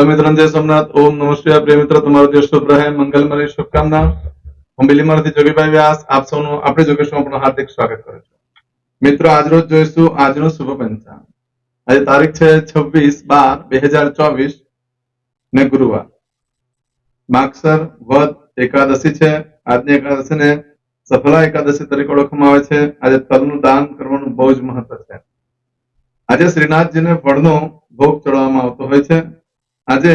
જય સોમનાથ, ઓમ નમઃ શિવાય. તમારો દિવસ શુભ રહે. મંગલમય શુભકામના. હું બિલીમરથી જોગીભાઈ વ્યાસ. આપ સૌનું આપણે જોગેશમાં આપણું હાર્દિક સ્વાગત કરું છું. મિત્રો, આજરોજ જોઈશું આજનો શુભ પંચાંગ. આજે તારીખ છે છવ્વીસ બાર બે હજાર ચોવીસ ને ગુરુવાર. માક્ષર વધ એકાદશી છે. આજની એકાદશીને સફલા એકાદશી તરીકે ઓળખવામાં આવે છે. આજે તલનું દાન કરવાનું બહુ જ મહત્વ છે. આજે શ્રીનાથજીને ફળનો ભોગ ચડાવવામાં આવતો હોય છે. આજે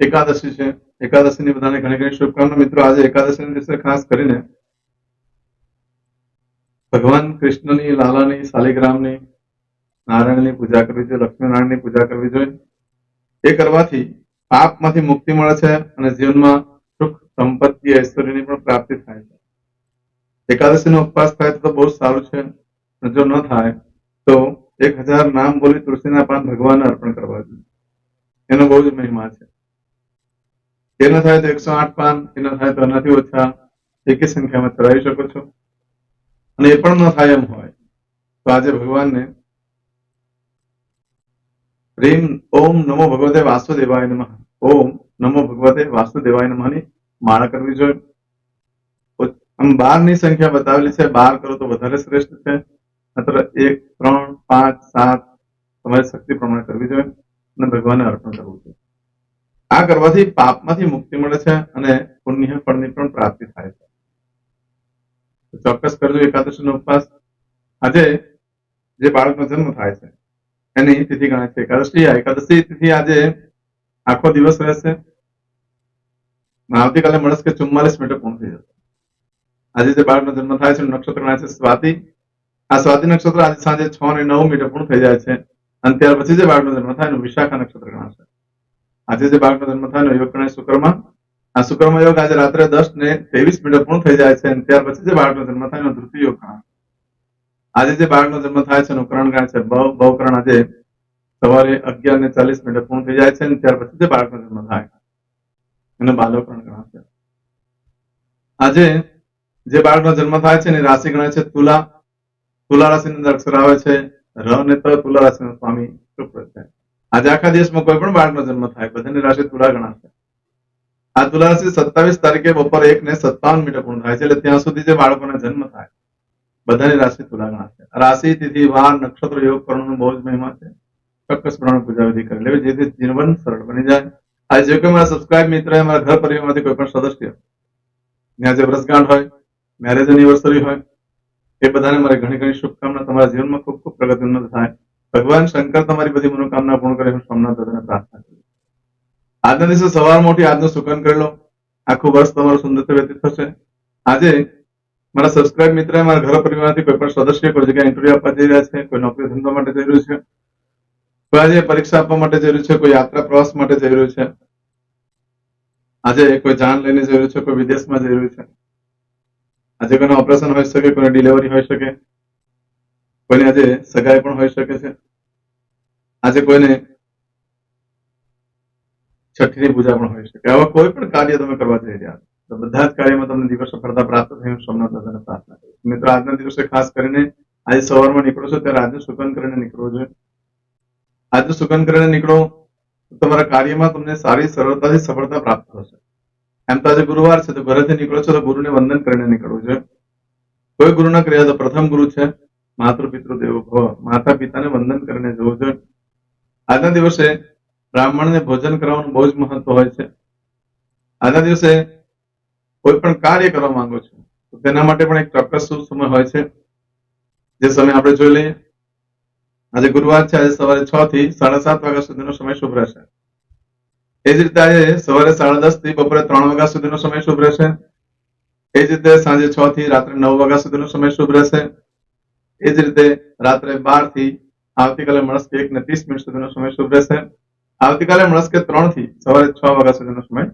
એકાદશી છે. એકાદશીની બધાને ઘણી ઘણી શુભકામના. મિત્રો, આજે એકાદશીના દિવસે ખાસ કરીને ભગવાન કૃષ્ણની, લાલાની શાલિગ્રામની નારાયણની પૂજા કરવી જોઈએ, લક્ષ્મીનારાયણની પૂજા કરવી જોઈએ. એ કરવાથી પાપમાંથી મુક્તિ મળે છે અને જીવનમાં સુખ, સંપત્તિ, ઐશ્વર્યની પણ પ્રાપ્તિ થાય છે. એકાદશીનો ઉપવાસ થાય તો બહુ સારું છે. જો ન થાય તો એક હજાર નામ બોલી તુલસીના પાન ભગવાનને અર્પણ કરવા જોઈએ. એનો બહુ જ મહિમા છે. એના થાય તો એકસો આઠ પાન, એના થાય તો એનાથી ઓછા એકી સંખ્યામાં ચડાવી શકો છો. અને એ પણ ન થાય એમ હોય, તો આજે ભગવાનને પ્રેમ, ઓમ નમો ભગવતે વાસુદેવાય નમઃ. ઓમ નમો ભગવતે વાસુદેવાય નમઃની માળા કરવી જોઈએ. આમ બારની સંખ્યા બતાવેલી છે, બાર કરો તો વધારે શ્રેષ્ઠ છે. માત્ર એક, ત્રણ, પાંચ, સાત, તમારી શક્તિ પ્રમાણે કરવી જોઈએ. અને ભગવાનને અર્પણ કરવું છે. આ કરવાથી પાપમાંથી મુક્તિ મળે છે અને પુણ્ય ફળની પણ પ્રાપ્તિ થાય છે. ચોક્કસ કરજો એકાદશીનો ઉપવાસ. આજે જે બાળકનો જન્મ થાય છે, એની તિથિ ગણાય છે એકાદશી. એકાદશી તિથિ આજે આખો દિવસ રહેશે. આવતીકાલે મળશે કે ચુમ્માલીસ મિનિટે પૂર્ણ થઈ જશે. આજે જે બાળકનો જન્મ થાય છે, નક્ષત્ર ગણાય છે સ્વાતિ. આ સ્વાતિ નક્ષત્ર આજે સાંજે છ ને નવ મિનિટે પૂર્ણ થઈ જાય છે. અને ત્યાર પછી જે બાળકનો જન્મ થાય એનું વિશાખા નક્ષત્ર ગણાશે આજે જે બાળકનો જન્મ થાય એનો યોગ ગણાય શુક્રમાં, આ શુક્રમાં યોગ આજે રાત્રે દસ ને ત્રેવીસ મિનિટ પૂર્ણ થઈ જાય છે અને ત્યાર પછી જે બાળકનો જન્મ થાય એનો ધૃતીય યોગ ગણાશે આજે જે બાળકનો જન્મ થાય છે એનું કરણ ગણાય છે. બહુ બહુકરણ આજે સવારે અગિયાર ને ચાલીસ મિનિટે પૂર્ણ થઈ જાય છે અને ત્યાર પછી જે બાળકનો જન્મ થાય. એનો બાલોકરણ ગણાશે આજે જે બાળકનો જન્મ થાય છે એની રાશિ ગણાય છે તુલા. તુલા રાશિની અંદર અક્ષર આવે છે. ર ને ત તુલા રાશિનો સ્વામી શુક્ર છે. આજે આખા દેશમાં કોઈ પણ બાળકનો જન્મ થાય, બધાની રાશિ તુલા ગણાશે. આ તુલા રાશિ સત્તાવીસ તારીખે બપોર એક ને સત્તાવન મિનિટે પૂર્ણ થાય છે, એટલે ત્યાં સુધી જે બાળકોનો જન્મ થાય, બધાની રાશિ તુલા ગણાશે. રાશિ, તિથિ, વાર, નક્ષત્ર, યોગ કરવાનો બહુ જ મહિમા છે. ચોક્કસ પ્રમાણે પૂજા વિધિ કરી લેવી, જેથી જીવન સરળ બની જાય. આજે જે કોઈ મારા સબસ્ક્રાઇબ મિત્ર મારા ઘર પરિવારમાંથી કોઈ પણ સદસ્ય, ત્યાં જે વર્ષગાંઠ હોય મેરેજ એનિવર્સરી હોય એ બધાને મારી ઘણી ઘણી શુભકામના. તમારા જીવનમાં ખૂબ ખૂબ પ્રગતિ ઉન્નત થાય. ભગવાન શંકર તમારી બધી મનોકામના પૂર્ણ કરે હું સોમનાથ દાદાને પ્રાર્થના કરું આજના દિવસે સવાર મોટી આજનું સુકન કરી આખું વર્ષ તમારું સુંદર વ્યતીત થશે. આજે મારા સબસ્ક્રાઇબ મિત્ર મારા ઘર પરિવારથી કોઈ પણ સદસ્ય, કોઈ જગ્યાએ ઇન્ટરવ્યુ આપવા જઈ રહ્યા છે, કોઈ નોકરી ધંધા માટે જઈ રહ્યું છે, કોઈ આજે પરીક્ષા આપવા માટે જઈ રહ્યું છે, કોઈ યાત્રા પ્રવાસ માટે જઈ રહ્યું છે, આજે કોઈ જાણ લઈને જઈ રહ્યું છે, કોઈ વિદેશમાં જઈ રહ્યું છે. આજે કોઈનું ઓપરેશન હોઈ શકે, કોઈને ડિલિવરી હોઈ શકે, કોઈને આજે સગાઈ પણ હોઈ શકે છે. આજે કોઈને છઠ્ઠીની પૂજા પણ હોઈ શકે. આવા કોઈ પણ કાર્ય તમે કરવા જઈ રહ્યા તો બધા જ કાર્યમાં તમને દિવસ સફળતા પ્રાપ્ત થઈ સોમનાથ દાદાને પ્રાર્થના કરીશ મિત્રો, આજના દિવસે ખાસ કરીને આજે સવારમાં નીકળો છો, ત્યારે આજે સુકન કરીને નીકળવું જોઈએ આજે સુકન કરીને નીકળો તમારા કાર્યમાં તમને સારી સરળતાથી સફળતા પ્રાપ્ત થશે. એમ તો આજે ગુરુવાર છે, તો ઘરેથી નીકળો છો તો ગુરુને વંદન કરીને નીકળવું છે. કોઈ ગુરુ ના તો પ્રથમ ગુરુ છે, માતૃ પિતૃ દેવો ભવ. માતા પિતાને વંદન કરીને જવું જોઈએ આજના દિવસે બ્રાહ્મણને ભોજન કરવાનું બહુ જ મહત્વ હોય છે. આજના દિવસે કોઈ પણ કાર્ય કરવા માંગો છો, તો તેના માટે પણ એક ચોક્કસ સમય હોય છે. જે સમય આપણે જોઈ લઈએ. આજે ગુરુવાર છે, આજે સવારે છ થી સાડા સાત વાગ્યા સુધીનો સમય શુભ રહેશે. એ જ રીતે આજે સવારે સાડા દસથી બપોરે ત્રણ વાગ્યા સુધીનો સમય શુભ રહેશે. એ જ રીતે સાંજે છ થી રાત્રે નવ વાગ્યા સુધીનો સમય શુભ રહેશે. એ જ રીતે રાત્રે બારથી આવતીકાલે મળસ્કે એક ને ત્રીસ મિનિટ સુધીનો સમય શુભ રહેશે. આવતીકાલે મળસ્કે ત્રણથી સવારે છ વાગ્યા સુધીનો સમય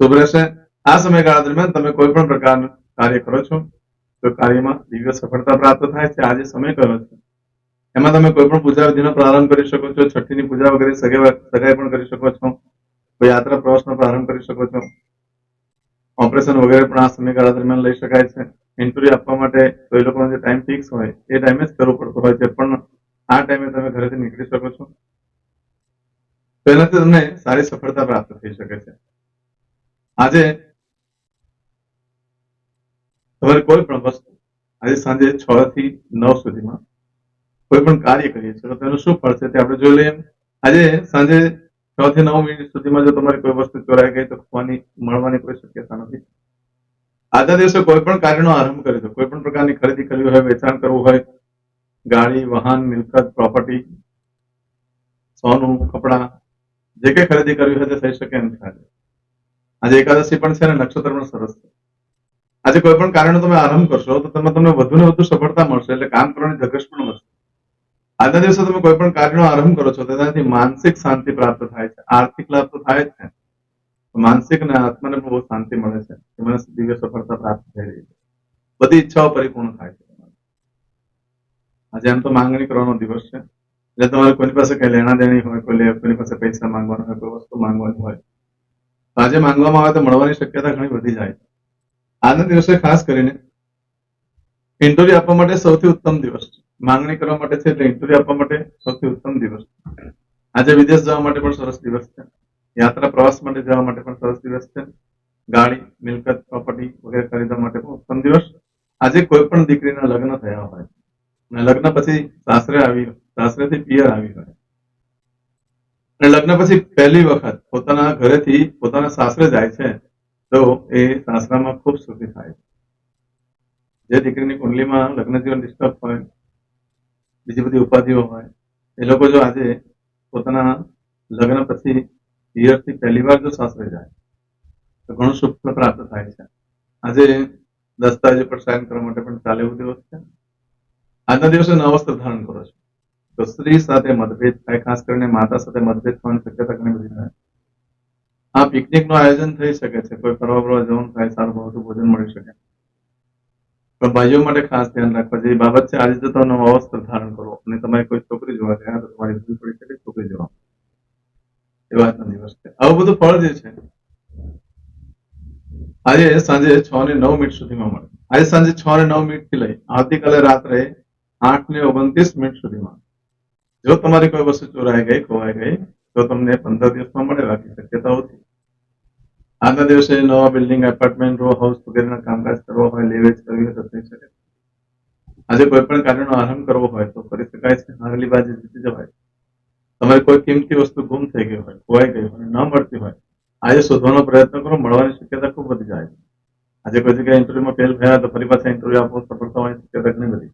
શુભ રહેશે. આ સમયગાળા દરમિયાન તમે કોઈ પણ પ્રકારનું કાર્ય કરો છો, તો કાર્યમાં દિવ્ય સફળતા પ્રાપ્ત થાય છે. આજે સમય કયો છે? એમાં તમે કોઈ પણ પૂજા વિધિનો પ્રારંભ કરી શકો છો, છઠ્ઠીની પૂજા વગેરે સગાઈ સગાઈ પણ કરી શકો છો. કોઈ યાત્રા પ્રવાસનો પ્રારંભ કરી શકો છો? ઓપરેશન વગેરે પણ આ સમયગાળા દરમિયાન લઈ શકાય છે. ઇન્ટરવ્યુ આપવા માટે તો એ લોકોનો જે ટાઈમ ફિક્સ હોય, એ ટાઈમે જ કરવો પડતો હોય છે. પણ આ ટાઈમે તમે ઘરેથી નીકળી શકો છો. તો તમને સારી સફળતા પ્રાપ્ત થઈ શકે છે. આજે તમારે કોઈ પણ વસ્તુ આજે સાંજે છ થી નવ સુધીમાં કોઈ પણ કાર્ય કરીએ છીએ, તો તેનું શું ફળ છે તે આપણે જોઈ લઈએ. આજે સાંજે છ થી નવ મિનિટ સુધીમાં જો તમારી કોઈ વસ્તુ ચોરાઈ ગઈ તો ખોવાની, મળવાની કોઈ શક્યતા નથી. આજના દિવસે કોઈ પણ કાર્યનો આરંભ કરી દો. કોઈ પણ પ્રકારની ખરીદી કરવી હોય, વેચાણ કરવું હોય, ગાડી, વાહન, મિલકત પ્રોપર્ટી સોનું, કપડા, જે કઈ ખરીદી કરવી હોય તે થઈ શકે એમ થાય. આજે આજે એકાદશી પણ છે અને નક્ષત્ર પણ સરસ છે. આજે કોઈ પણ કાર્યનો તમે આરંભ કરશો તો તમે તમને વધુ ને વધુ સફળતા મળશે, એટલે કામ કરવાની ધગશ પણ મળશે આજના દિવસે તમે કોઈ પણ કાર્યનો આરંભ કરો છો તેનાથી માનસિક શાંતિ પ્રાપ્ત થાય છે, આર્થિક લાભ તો થાય છે. માનસિક અને આત્માને પણ બહુ શાંતિ મળે છે મને દિવ્ય સફળતા પ્રાપ્ત થઈ રહી છે. બધી ઈચ્છાઓ પરિપૂર્ણ થાય છે. આજે એમ તો માંગણી કરવાનો દિવસ છે. એટલે તમારે કોઈની પાસે કઈ લેણા દેણી હોય, કોઈ કોઈની પાસે પૈસા માંગવાના હોય, કોઈ વસ્તુ માંગવાની હોય, તો આજે માંગવામાં આવે તો મળવાની શક્યતા ઘણી વધી જાય છે. આજના દિવસે ખાસ કરીને ઇન્ટરવ્યુ આપવા માટે સૌથી ઉત્તમ દિવસ. છે માંગણી કરવા માટે છે એટલે ઇન્ટરવ્યુ આપવા માટે સૌથી ઉત્તમ દિવસ. આજે વિદેશ જવા માટે પણ સરસ દિવસ છે. યાત્રા પ્રવાસ માટે જવા માટે પણ સરસ દિવસ છે. ગાડી, મિલકત પ્રોપર્ટી વગેરે ખરીદવા માટે પણ ઉત્તમ દિવસ. આજે કોઈ પણ દીકરીના લગ્ન થયા હોય. અને લગ્ન પછી સાસરે આવી, સાસરેથી પિયર આવી હોય. અને લગ્ન પછી પહેલી વખત પોતાના ઘરેથી પોતાના સાસરે જાય છે, તો એ સાસરામાં ખૂબ સુખી થાય છે. જે દીકરીની કુંડલીમાં લગ્ન જીવન ડિસ્ટર્બ હોય, બીજી બધી ઉપાધિઓ હોય, એ લોકો જો આજે પોતાના લગ્ન પછી પિયરથી પહેલી વાર જો સાસરે જાય, તો ઘણું સુખ પ્રાપ્ત થાય છે. આજે દસ્તાવેજો પર સાઇન કરવા માટે પણ ચાલે એવું દિવસ છે. આજના દિવસે નવા વસ્ત્ર ધારણ કરો છો. તો સ્ત્રી સાથે મતભેદ થાય, ખાસ કરીને માતા સાથે મતભેદ થવાની શક્યતા ઘણી બધી થાય આ પિકનિકનું આયોજન થઈ શકે છે. કોઈ ફરવા ફરવા જવાનું થાય, સારું ભાવતું ભોજન મળી શકે. ભાઈઓ માટે ખાસ ધ્યાન રાખવા જેવી બાબત છે. આજે જો તમે નવા વસ્ત્ર ધારણ કરો અને તમારે કોઈ છોકરી જોવા ગયા તો તમારી જરૂર પડી શકે છોકરી જોવા. એ વાતનો દિવસ છે. આવું બધું ફળ જે છે, આજે સાંજે છ ને નવ મિનિટ સુધીમાં મળે. આજે સાંજે છ ને નવ મિનિટથી લઈ આવતીકાલે રાત્રે આઠ ને ઓગણત્રીસ મિનિટ સુધીમાં. જો તમારી કોઈ વસ્તુ ચોરાઈ ગઈ, ખોવાઈ ગઈ, તો તમને પંદર દિવસમાં મળે, બાકી શક્યતા ઓછી. આજના દિવસે નવા બિલ્ડિંગ એપાર્ટમેન્ટ રો હાઉસ વગેરેના કામકાજ કરવા હોય લેવેજ કરવી હોય તો થઈ શકે. આજે કોઈ પણ કાર્યનો આરંભ કરવો હોય તો કરી શકાય છે. હારેલી બાજુ જીતી જવાય. તમારે કોઈ કિંમતી વસ્તુ ગુમ થઈ ગઈ હોય, ખોવાઈ ગઈ હોય, ન મળતી હોય, આજે શોધવાનો પ્રયત્ન કરો. મળવાની શક્યતા ખૂબ વધી જાય આજે કોઈ જગ્યાએ ઇન્ટરવ્યુમાં ફેલ થયા તો ફરી પાછા ઇન્ટરવ્યુ આપો. સફળ થવાની શક્યતા ઘણી બધી.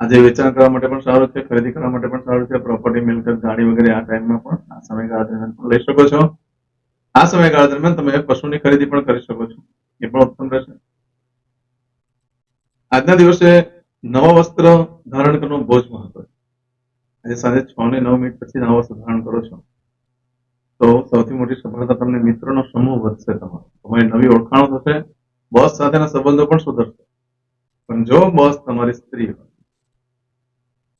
આજે વેચાણ કરવા માટે પણ સારું છે, ખરીદી કરવા માટે પણ સારું છે. પ્રોપર્ટી મિલકત ગાડી વગેરે આ ટાઈમમાં પણ આ સમયગાળા દરમિયાન લઈ શકો છો. આ સમયગાળા દરમિયાન તમે પશુની ખરીદી પણ કરી શકો છો. એ પણ ઉત્તમ રહેશે. આજના દિવસે નવા વસ્ત્ર ધારણ કરવાનું બહુ જ મહત્વ છે. આજે સાંજે છ ને નવ મિનિટ પછી નવા વસ્ત્ર ધારણ કરો છો. તો સૌથી મોટી સફળતા તમને મિત્રોનો સમૂહ વધશે તમારો. તમારી નવી ઓળખાણો થશે. બોસ સાથેના સંબંધો પણ સુધરશે. પણ જો બોસ તમારી સ્ત્રી હોય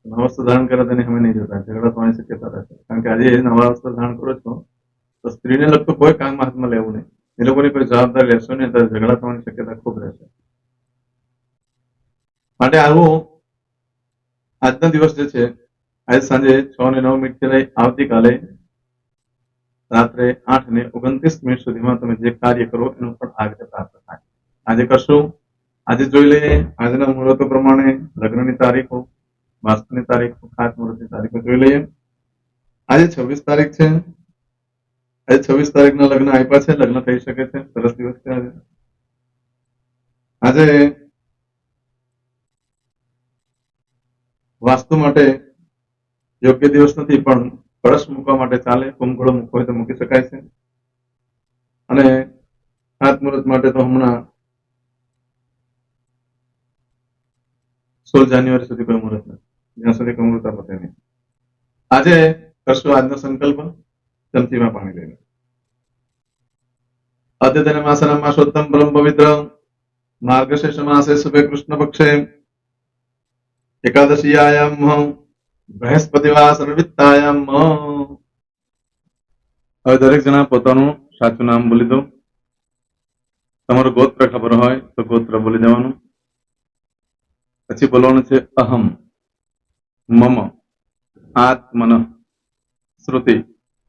નવા વસ્ત્ર ધારણ કરે તેને અમે નહીં જોતા. ઝઘડા થવાની શક્યતા રહેશે. કારણ કે આજે નવા વસ્ત્ર ધારણ કરો છો તો સ્ત્રીને લગતું કોઈ કામ હાથમાં લેવું નહીં. એ લોકોની કોઈ જવાબદારી લેશો નહીં તો ઝઘડા થવાની શક્યતા ખૂબ રહેશે માટે આવું આજના દિવસ જે છે, આજે સાંજે છ ને નવ મિનિટથી લઈ આવતીકાલે રાત્રે આઠ ને ઓગણત્રીસ મિનિટ સુધીમાં તમે જે કાર્ય કરો, એનું પણ આ પ્રાપ્ત થાય. આજે કરશું? આજે જોઈ લઈએ. આજના મુહૂર્તો પ્રમાણે લગ્નની તારીખો વાસ્તુની તારીખો ખાસ મુહૂર્તની તારીખો જોઈ લઈએ. આજે છવ્વીસ તારીખ છે. આજે છવ્વીસ તારીખના લગ્ન આપ્યા છે, લગ્ન થઈ શકે છે, સરસ દિવસ છે. આજે આજે વાસ્તુ માટે યોગ્ય દિવસ નથી, પણ કળશ મૂકવા માટે ચાલે કુંભળો મૂકવો તો મૂકી શકાય છે. અને સાત મુહૂર્ત માટે તો હમણાં સોળ જાન્યુઆરી સુધી કોઈ મુહૂર્ત નથી. જ્યાં સુધી કોઈ મુહૂર્ત નહીં આજે કરશું આજનો સંકલ્પ. ચમચીમાં પાણી લઈને. અદ્યતન માસના માસોત્તમ પરમ પવિત્ર માર્ગશેષ માસે શુભે કૃષ્ણ પક્ષે એકાદશીયાયામ બૃહસ્પતિવાર સર્વિત્તાયામ હવે દરેક જણા પોતાનું સાચું નામ બોલી દો. તમારો ગોત્ર ખબર હોય તો ગોત્ર બોલી દેવાનું. પછી બોલવાનું છે અહમ, મમ, આત્મન, શ્રુતિ.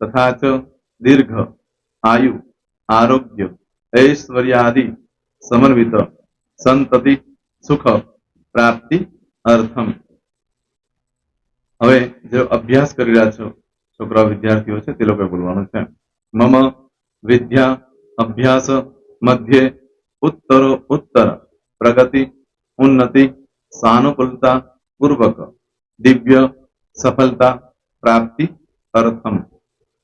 તથા ચ દીર્ઘ આયુ આરોગ્ય ઐશ્વર્યાદિ સમન્વિત સંતતિ સુખ પ્રાપ્તિ અર્થમ હવે જે અભ્યાસ કરી રહ્યા છો, છોકરાઓ, વિદ્યાર્થીઓ છે, તે લોકોએ બોલવાનું છે, મમ વિદ્યા અભ્યાસ મધ્યે ઉત્તરો ઉત્તર, પ્રગતિ ઉન્નતિ સાનુકૂલતા પૂર્વક, દિવ્ય સફળતા, પ્રાપ્તિ, અર્થમ। હવે